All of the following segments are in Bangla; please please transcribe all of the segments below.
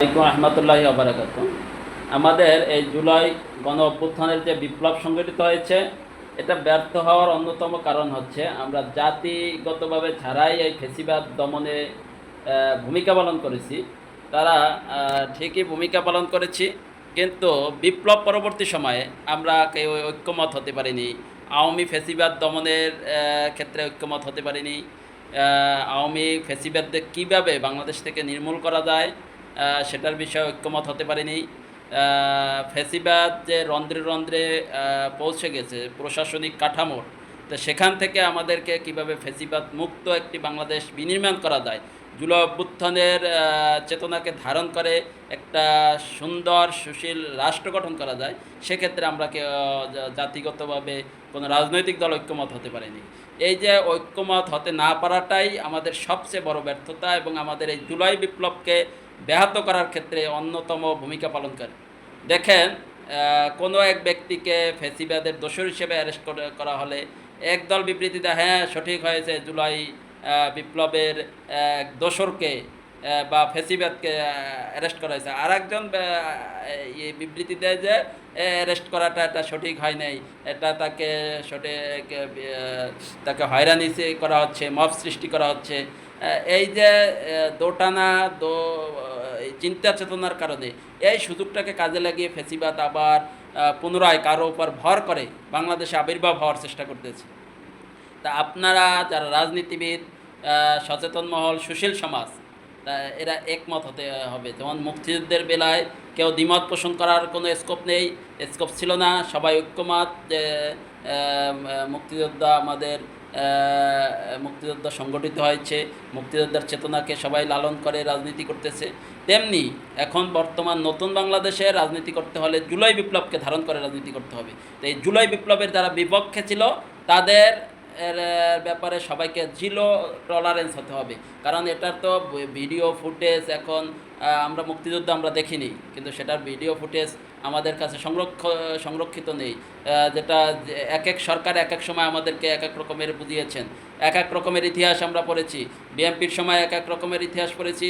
আলাইকুম রহমতুল্লাহি আবরাকাত আমাদের এই জুলাই গণ অভ্যুত্থানের যে বিপ্লব সংগঠিত হয়েছে, এটা ব্যর্থ হওয়ার অন্যতম কারণ হচ্ছে আমরা জাতিগতভাবে ছাড়াই এই ফেসিবাদ দমনে ভূমিকা পালন করেছি, তারা ঠিকই ভূমিকা পালন করেছি, কিন্তু বিপ্লব পরবর্তী সময়ে আমরা কেউ ঐক্যমত হতে পারিনি। আওয়ামী ফেসিবাদ দমনের ক্ষেত্রে ঐক্যমত হতে পারিনি। আওয়ামী ফেসিবাদদের কীভাবে বাংলাদেশ থেকে নির্মূল করা যায় সেটার বিষয়ে ঐক্যমত হতে পারেনি। ফেসিবাদ যে রন্ধ্রে রন্ধ্রে পৌঁছে গেছে, প্রশাসনিক কাঠামোর। তো সেখান থেকে আমাদেরকে কীভাবে ফেসিবাদ মুক্ত একটি বাংলাদেশ বিনির্মাণ করা যায় জুলাই অভ্যুত্থানের চেতনাকে ধারণ করে একটা সুন্দর, সুশীল রাষ্ট্র গঠন করা যায়, সেক্ষেত্রে আমরা জাতিগতভাবে কোনো রাজনৈতিক দল ঐক্যমত হতে পারেনি। এই যে ঐক্যমত হতে না পারাটাই আমাদের সবচেয়ে বড় ব্যর্থতা এবং আমাদের এই জুলাই বিপ্লবকে ব্যাহত করার ক্ষেত্রে অন্যতম ভূমিকা পালন করে দেখেন কোনো এক ব্যক্তিকে ফেসিবাদের দোষর হিসেবে অ্যারেস্ট করা হলে একদল বিবৃতি দেয় হ্যাঁ সঠিক হয়েছে, জুলাই বিপ্লবের দোসরকে বা ফেসিবাদকে অ্যারেস্ট করা হয়েছে। আর একজন বিবৃতি দেয় যে অ্যারেস্ট করাটা, এটা সঠিক হয় নাই, এটা তাকে সঠিক তাকে হয়রানি করা হচ্ছে, মব সৃষ্টি করা হচ্ছে এই যে দোটানা, দো চিন্তা চেতনার কারণে এই সুযোগটাকে কাজে লাগিয়ে ফেসিবাদ আবার পুনরায় কারও উপর ভর করে বাংলাদেশে আবির্ভাব হওয়ার চেষ্টা করতেছে। তা আপনারা যারা রাজনীতিবিদ সচেতন মহল, সুশীল সমাজ, তা এরা একমত হতে হবে। যেমন মুক্তিযুদ্ধের বেলায় কেউ দ্বিমত পোষণ করার কোনো স্কোপ নেই, স্কোপ ছিল না, সবাই ঐক্যমত যে মুক্তিযোদ্ধা আমাদের মুক্তিযোদ্ধা সংগঠিত হয়েছে। মুক্তিযোদ্ধার চেতনাকে সবাই লালন করে রাজনীতি করতেছে। তেমনি এখন বর্তমান নতুন বাংলাদেশে রাজনীতি করতে হলে জুলাই বিপ্লবকে ধারণ করে রাজনীতি করতে হবে। তো এই জুলাই বিপ্লবের যারা বিপক্ষে ছিল, তাদের এর ব্যাপারে সবাইকে জিরো টলারেন্স হতে হবে। কারণ এটার তো ভিডিও ফুটেজ এখন আমরা মুক্তিযুদ্ধ আমরা দেখিনি, কিন্তু সেটার ভিডিও ফুটেজ আমাদের কাছে সংরক্ষ, সংরক্ষিত নেই। যেটা এক এক সরকার এক এক সময় আমাদেরকে এক এক রকমের বুঝিয়েছেন। এক এক রকমের ইতিহাস আমরা পড়েছি। বিএমপির সময় এক এক রকমের ইতিহাস পড়েছি।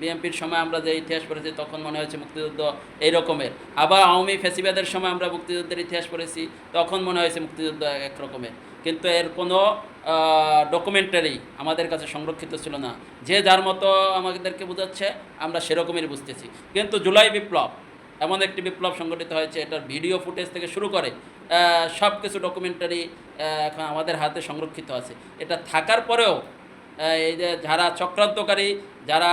বিএমপির সময় আমরা যে ইতিহাস পড়েছি, তখন মনে হয়েছে মুক্তিযুদ্ধ এই রকমের আবার আওয়ামী ফেসিবাদের সময় আমরা মুক্তিযুদ্ধের ইতিহাস পড়েছি, তখন মনে হয়েছে মুক্তিযুদ্ধ এক রকমের। কিন্তু এর কোনো ডকুমেন্টারি আমাদের কাছে সংরক্ষিত ছিল না। যে যার মতো আমাদেরকে বোঝাচ্ছে, আমরা সেরকমই বুঝতেছি। কিন্তু জুলাই বিপ্লব, এমন একটি বিপ্লব সংগঠিত হয়েছে, এটার ভিডিও ফুটেজ থেকে শুরু করে সব কিছু ডকুমেন্টারি এখন আমাদের হাতে সংরক্ষিত আছে। এটা থাকার পরেও এই যে যারা চক্রান্তকারী, যারা